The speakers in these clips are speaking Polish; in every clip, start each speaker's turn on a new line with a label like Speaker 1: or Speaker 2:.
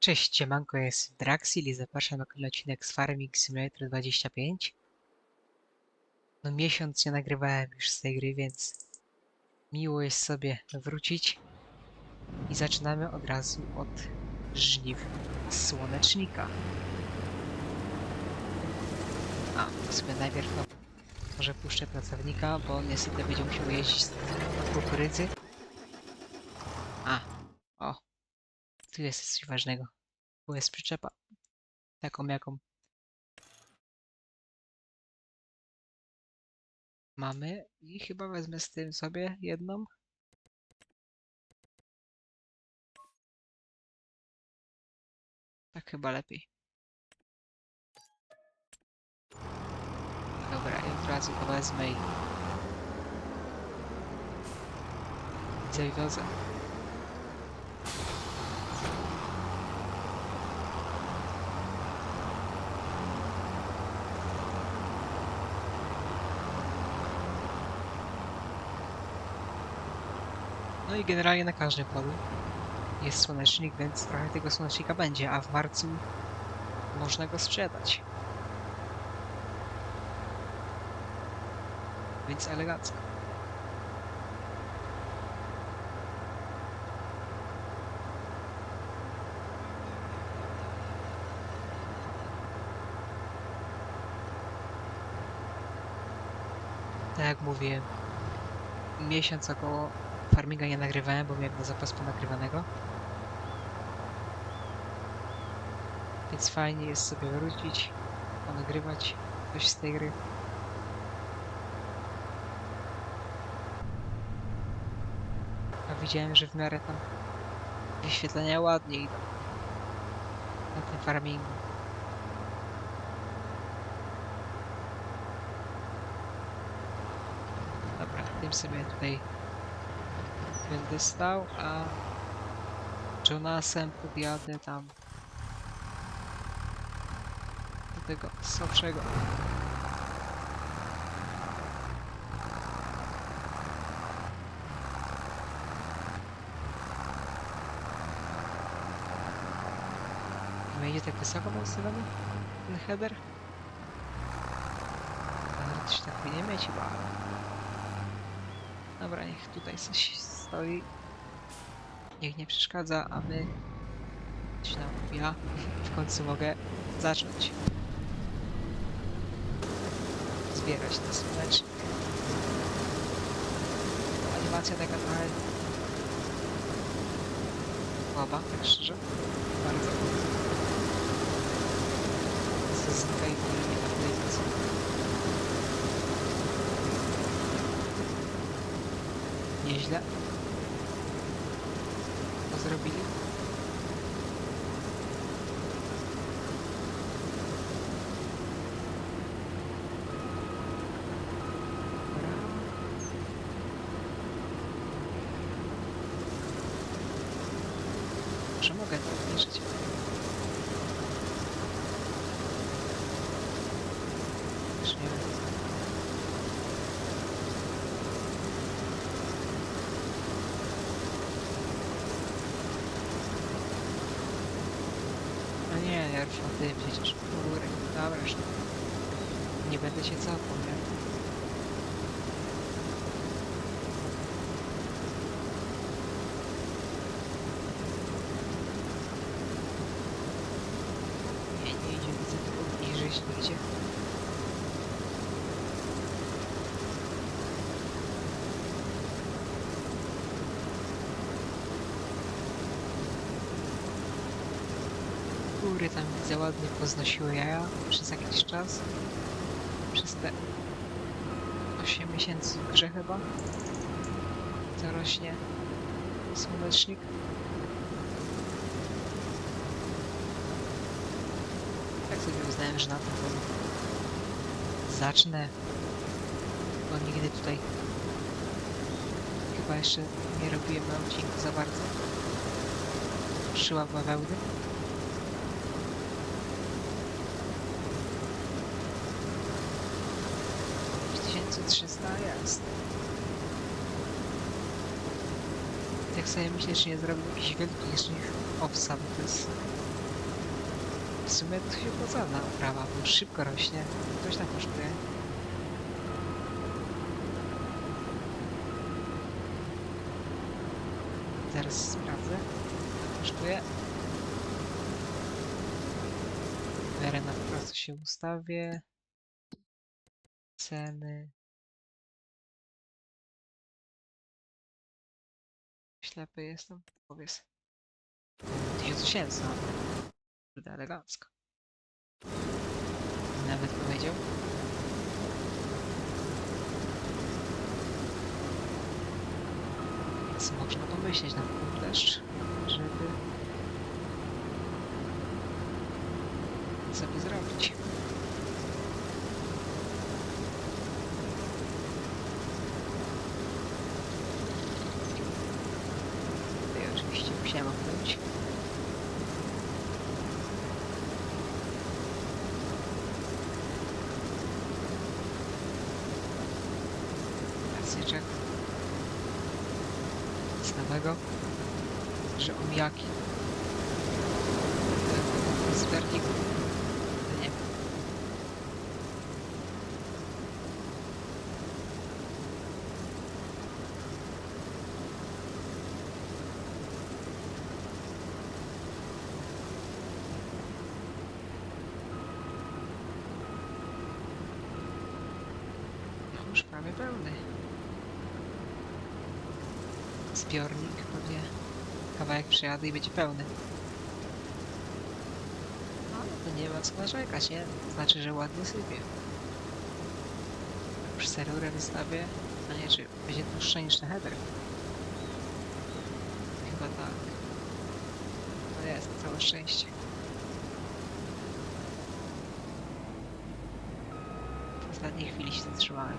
Speaker 1: Cześć, siemanko, jest Draxil i zapraszam na kolejny odcinek z Farming Simulator 25. No miesiąc nie nagrywałem już z tej gry, więc miło jest sobie wrócić. I zaczynamy od razu od żniw słonecznika. A, sobie najpierw no, może puszczę pracownika, bo on niestety będzie musiał jeździć od kukurydzy. A, tu jest coś ważnego. Tu jest przyczepa. Taką jaką mamy. I chyba wezmę z tym sobie jedną. Tak chyba lepiej. Dobra, i od razu wezmę i zawiozę. I generalnie na każdym polu jest słonecznik, więc trochę tego słonecznika będzie, a w marcu można go sprzedać. Więc elegancko. Tak jak mówiłem, miesiąc około farminga nie nagrywałem, bo miałem na zapas ponagrywanego. Więc fajnie jest sobie wrócić, ponagrywać coś z tej gry. A widziałem, że w miarę tam wyświetlenia ładnie idą na tym farmingu. Dobra, tym sobie tutaj będę stał, a Jonasem podjadę tam do tego słabszego. Wejdzie tak wysoko ustawiony ten header? Ale się tak nie mieć chyba. Dobra, niech tutaj coś stoi. Niech nie przeszkadza, a my... Nam ja w końcu mogę zacząć zbierać te słonecznik. Animacja taka trochę słaba, tak szczerze. Bardzo. Ma tej Nieźle. Zrobili. Może mogę to obniżyć. Już nie wiem. No o tym przecież. Góry. Dobra, już nie będę się cofał, nie? Nie, nie idzie, widzę tam widzę ładnie poznosiły jaja przez jakiś czas. Przez te 8 miesięcy w grze chyba. To rośnie słonecznik. Tak sobie uznałem, że na tym zacznę. Bo nigdy tutaj chyba jeszcze nie robiłem na odcinku za bardzo. Szyła bawełny. 1300 jest. Tak sobie myślę, czy nie zrobił jakiś wielki bo to jest W sumie to się opłacalna uprawa, bo szybko rośnie. Coś tam kosztuje. Zaraz sprawdzę. Kosztuje. W miarę na po prostu się ustawię. Ceny. Ślepy jestem. Powiedz. 1800. Kurde, elegancko. Nawet powiedział. Więc można pomyśleć na ten deszcz, żeby sobie zrobić. Tutaj oczywiście musiałem opnąć. Klasyczek. Z nowego, że omijaki. Zbiornik. No nie. No już prawie pełny. Zbiornik pewnie kawałek przejadę i będzie pełny. No to nie ma co narzekać, nie? To znaczy, że ładnie sypie. Już serurę wystawię. A nie, czy będzie dłuższa niż na header? Chyba tak. No jest, całe szczęście. W ostatniej chwili się zatrzymałem.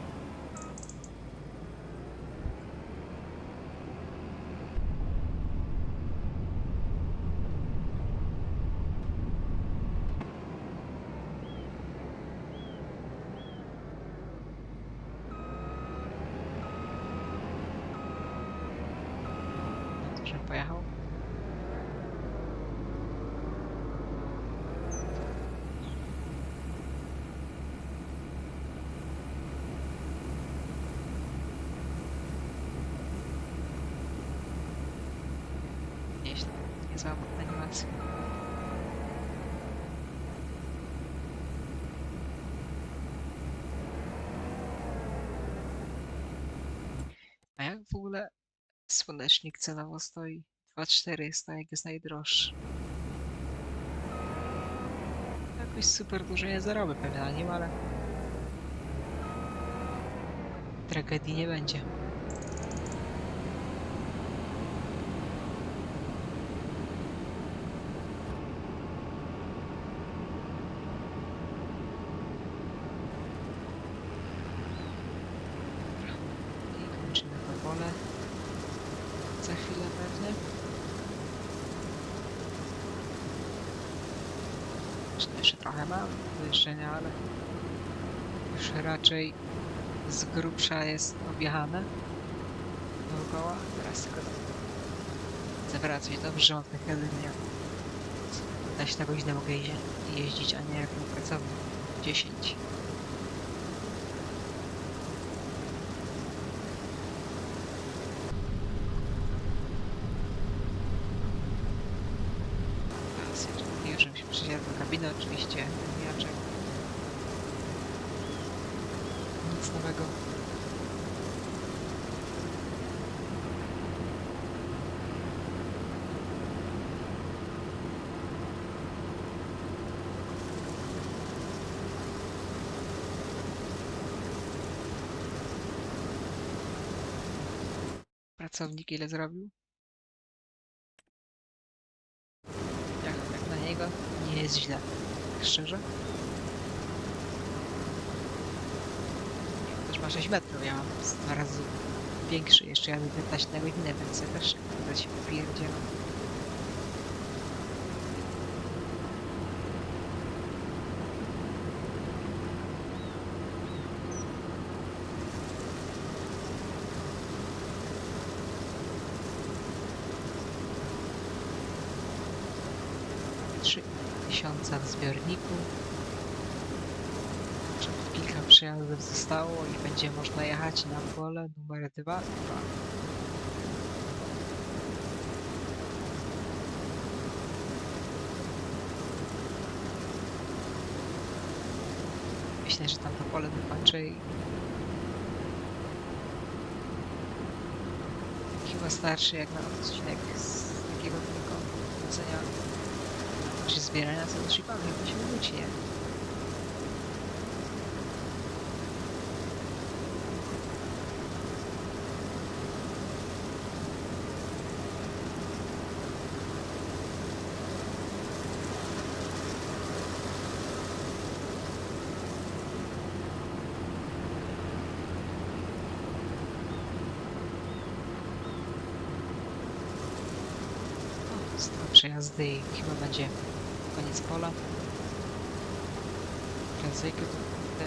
Speaker 1: No to, że pojechał. Nieźle, A jak w ogóle słonecznik cenowo stoi? 2400 jak jest najdroższy. Jakoś super dużo nie zarobię pewnie na nim, ale tragedii nie będzie. I kończymy to pole. Za chwilę pewnie. Zresztą jeszcze trochę mam do jeżdżenia, ale już raczej z grubsza jest objechane dookoła. Teraz tylko zawracać dobrze, mam takie linie. Na 10 godzinę mogę jeździ- jeździć, a nie jak mój pracownik 10. Teraz jeszcze już się przysiadł do kabiny oczywiście, mijaczek. Nic nowego. Pracownik ile zrobił? Jak, jak na niego nie jest źle. Tak szczerze. Też ma 6 metrów, ja mam dwa razy większy. Jeszcze jadę 15 na godzinę, więc ja też będę się popierdzielam. Trzy tysiąca w zbiorniku. Żeby kilka przejazdów zostało i będzie jechać na pole numer 2. Myślę, że tam to pole wykończę i chyba starszy jak na odcinek z takiego tylko chodzenia czy zbierania co do chyba się wróci, nie? O, Przejazdy i chyba będzie koniec pola. Języki to te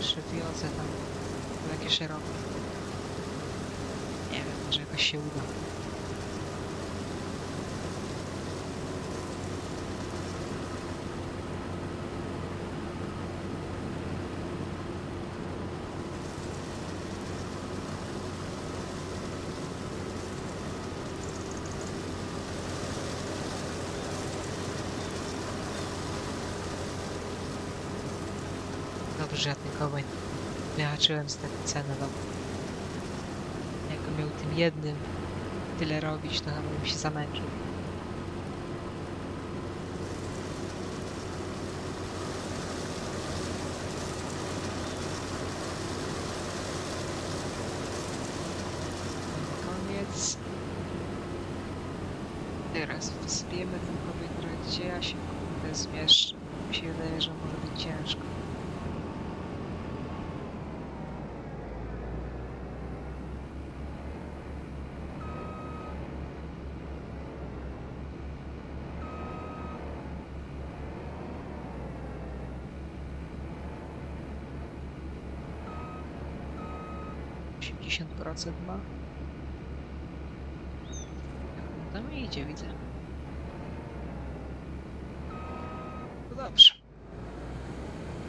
Speaker 1: przewiozę tam takie szerokie. Nie wiem, może jakoś się uda. Ten kogoś wyhaczyłem z takiej ceny, no. Jakbym miał tym jednym tyle robić, to chyba bym się zamęczył. Koniec. Teraz wspiemy ten kobietę, gdzie ja się kurde zmieszczę. Mi się wydaje, że może być ciężko. Procent ma. Mi idzie, widzę. No dobrze.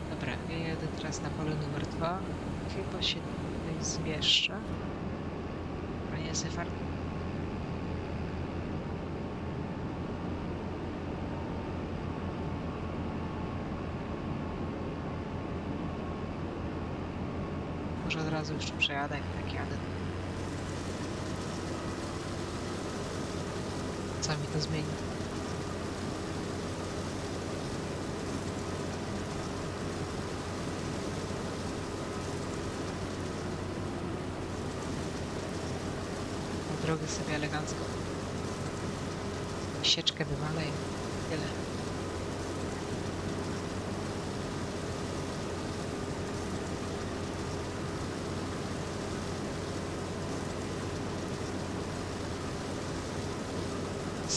Speaker 1: Dobra, ja jadę teraz na pole numer dwa. Chyba się tutaj zmieszczę. Panie Sefard. Może od razu jeszcze przejadę, jak tak jadę. Co mi to zmieni? Drogę sobie elegancko. Sieczkę wywalę i tyle.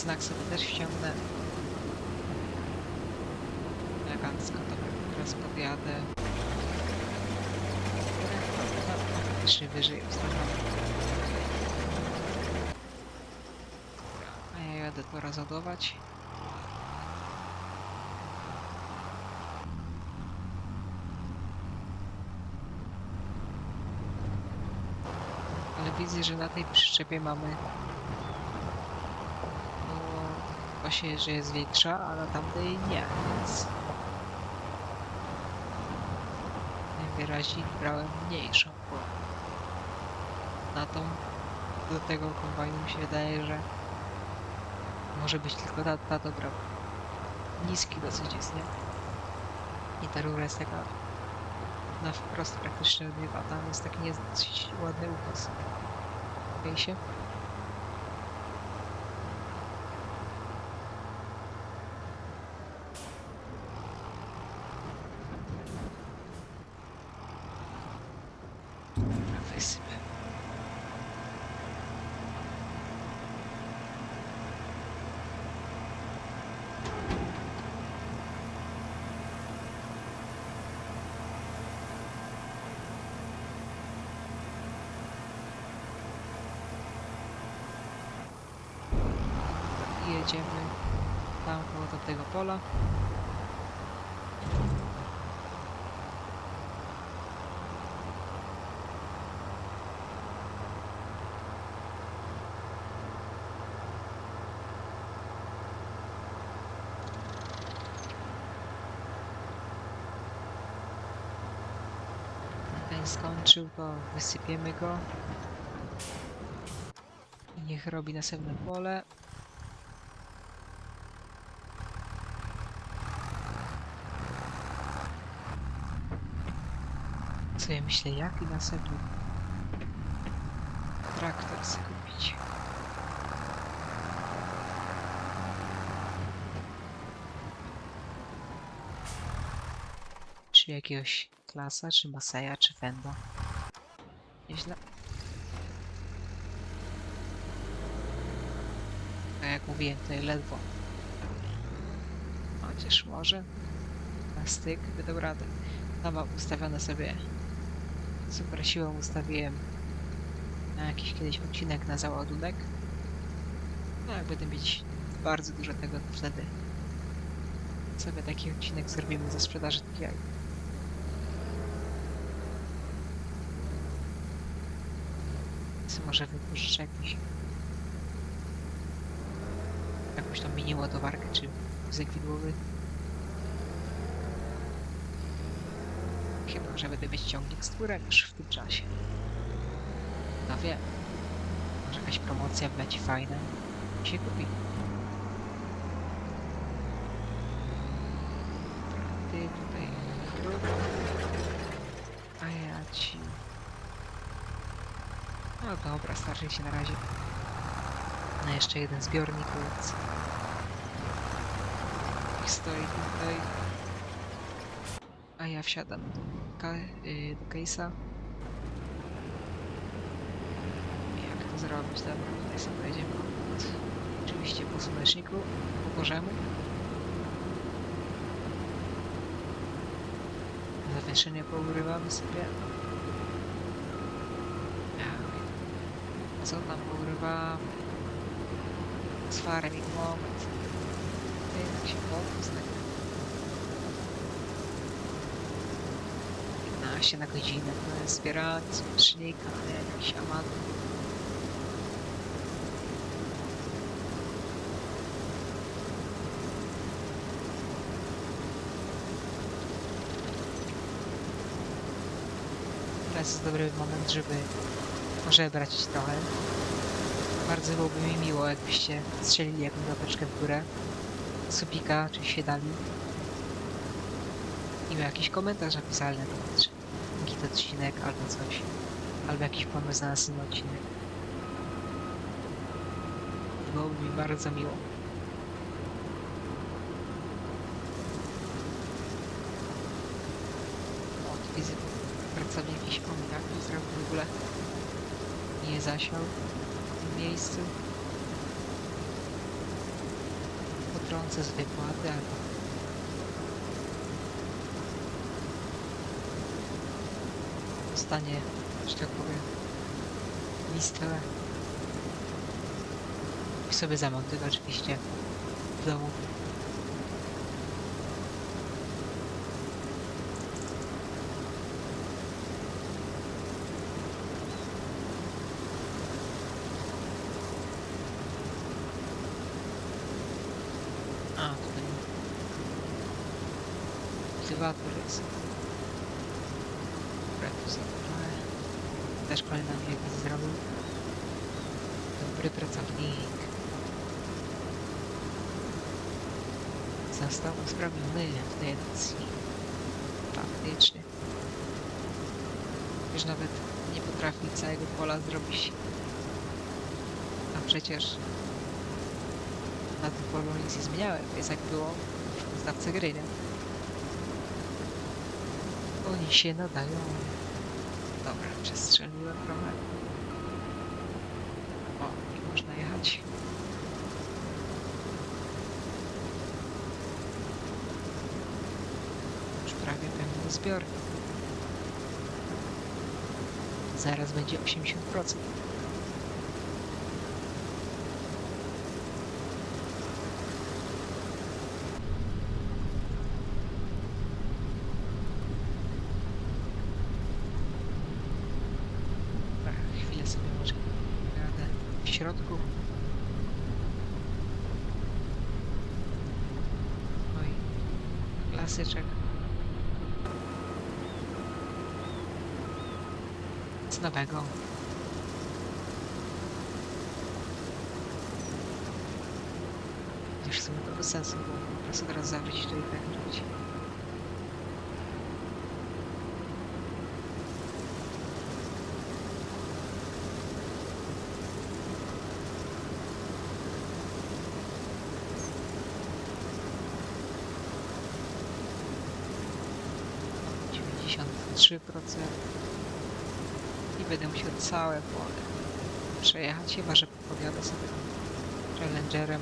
Speaker 1: Znak sobie też ściągnę. Elegancko, teraz podjadę. Faktycznie wyżej. A ja jadę to rozładować. Ale widzę, że na tej przyczepie mamy właśnie, że jest większa, a na tamtej nie, więc najwyraźniej brałem mniejszą, bo na tą do tego kombajnu mi się wydaje, że może być tylko ta, ta dobra. Niski dosyć jest, nie? I ta rura jest taka na wprost praktycznie od niego, a tam jest taki dosyć ładny ukos. Okej się? Koło tamtego pola. Skończył, to wysypiemy go. Niech robi następne pole. Ja myślę, jaki następny traktor chcę kupić? Czy jakiegoś klasa, czy Maseja, czy Fenda? Nieźle. A jak mówiłem, tutaj ledwo. Chociaż może na styk by dał radę. Tam mam ustawione sobie super siłą ustawiłem na jakiś kiedyś odcinek na załadunek. No jak będę mieć bardzo dużo tego, to wtedy sobie taki odcinek zrobimy ze sprzedaży. Co może wypożyczę jakiś jakąś tam mini ładowarkę czy wózek widłowy. Chyba, że będę mieć ciągnik z turem już w tym czasie. No wiem. Może jakaś promocja wleci fajna. i Się kupi. Ty tutaj. A ja ci... No dobra, starczy się na razie. No jeszcze jeden zbiornik, więc... I stoi tutaj. A ja wsiadam ka y, do case'a. Jak to zrobić? Dobra, tutaj sobie wejdziemy od, oczywiście po słoneczniku, po Bożemu. Zawieszenie pourywamy sobie. Co tam pourywamy? Z farem i moment. Jak się fokus tak 15 na godzinę, to jest zbieranie słonecznika, a nie jakiś amator. Teraz jest dobry moment, żeby ożebrać trochę. Bardzo byłoby mi miło, jakbyście strzelili jakąś łapeczkę w górę. Supika, czy się dali. I jakiś komentarz napisali na temat, git odcinek albo coś. Albo jakiś pomysł na następny odcinek. Byłoby mi bardzo miło. O, tu widzę pracownik jakiś kontakt zrobił w ogóle. Nie zasiał w tym miejscu. Potrącę z wykłady albo dostanie, że tak powiem, listę i sobie zamontuję oczywiście w domu. A, tutaj jest. Też kolejna bieg zrobił. Dobry pracownik. Został usprawniony w tej edycji. Faktycznie. Już nawet nie potrafi całego pola zrobić. A przecież na tym polu nic nie zmieniałem, jest jak było w znawcy gry, nie? Oni się nadają. Dobra, przestrzeliłem trochę. O, i można jechać. Już prawie pełny zbiornik. Zaraz będzie 80%. Klasyczek. Z nowego. Już w sumie to bez sensu prostu teraz robić. Dziewięćdziesiąt trzy procent i będę musiał całe pole przejechać, chyba że powiadę sobie Challengerem.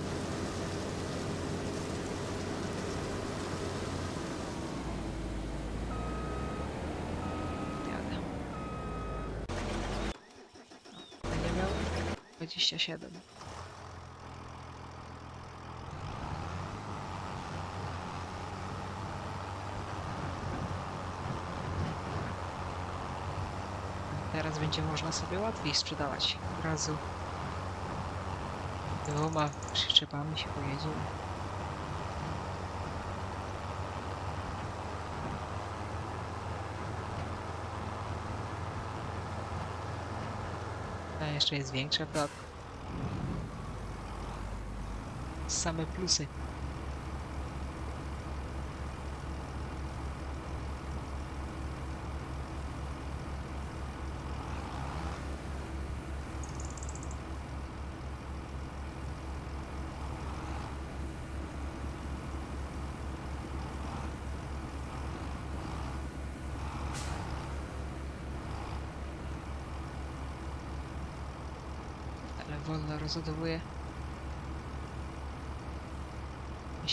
Speaker 1: Jadę. Będę miał 27. Teraz będzie można sobie łatwiej sprzedawać. Od razu dwoma przyczepami się pojedzie. A jeszcze jest większa w Same plusy. wolno rozładowuje.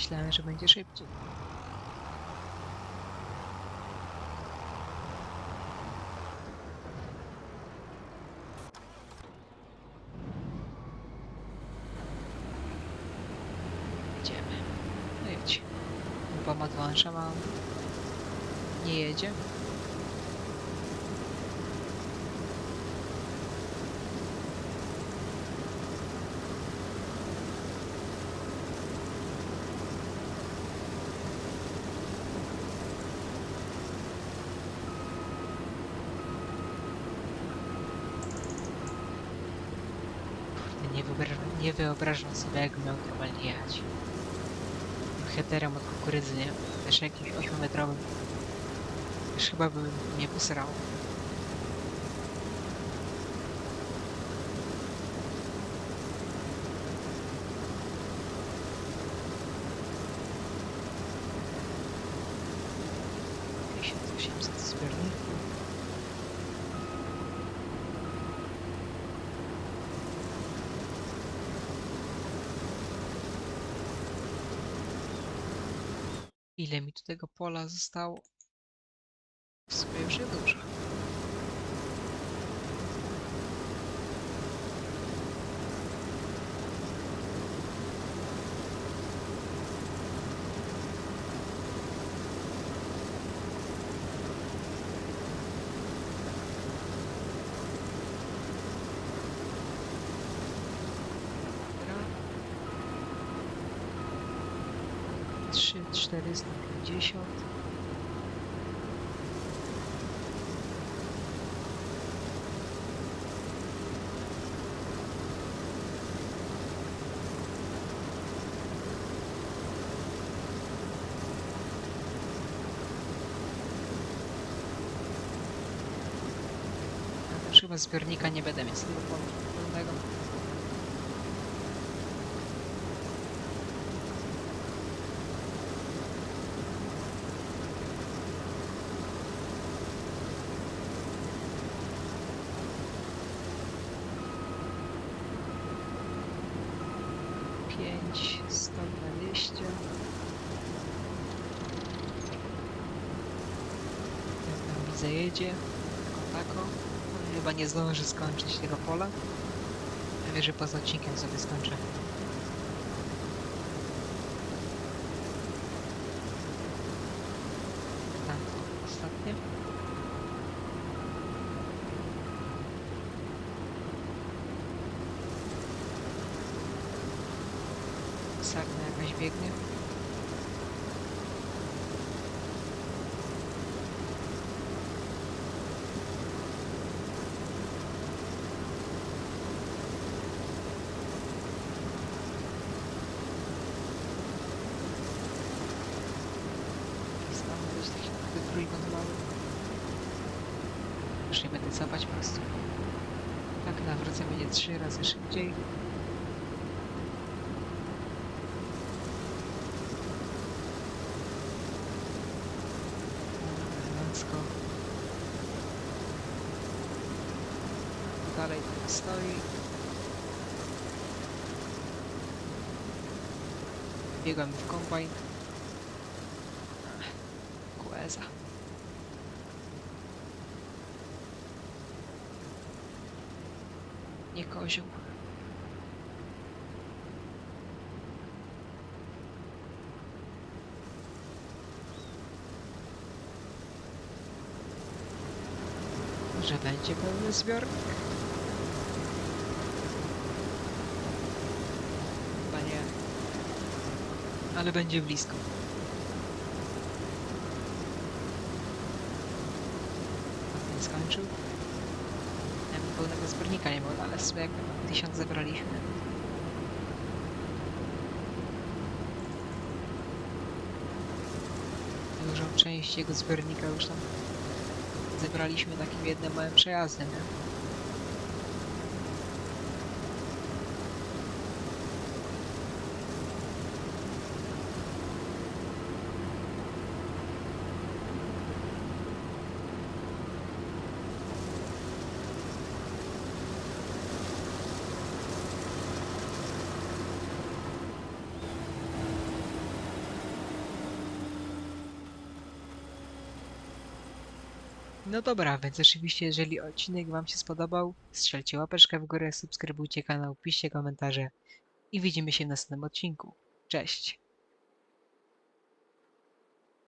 Speaker 1: Myślałem, że będzie szybciej. Jedziemy. No jedź. Obama dłącza mam. Nie jedzie. Nie wyobrażam, nie sobie, jak miał normalnie jechać. Tym Headerem od kukurydzy, nie? Też jakimś 8-metrowym. Już chyba by mnie posrało. Ile mi tu tego pola zostało? W sumie już nie 50. Zbiornika nie będę mieć z tego powodu. Zdąży skończyć tego pola. Że poza odcinkiem sobie skończę. Tak, ostatnie. Sarna jakaś biegnie. Cofać po prostu. Tak nawrócę będzie trzy razy szybciej. Elegancko. Dalej tak stoi. Biegamy w kombajn. Kłeza. Nie kozioł. Że będzie pełny zbiornik? Chyba nie. Ale będzie blisko. Nie skończył? Ja bym zbiornika nie było, ale sobie jak tysiąc zebraliśmy. Dużą część jego zbiornika już tam zebraliśmy takim jednym małym przejazdem, nie? No dobra, więc oczywiście jeżeli odcinek Wam się spodobał, strzelcie łapeczkę w górę, subskrybujcie kanał, piszcie komentarze i widzimy się w następnym odcinku. Cześć!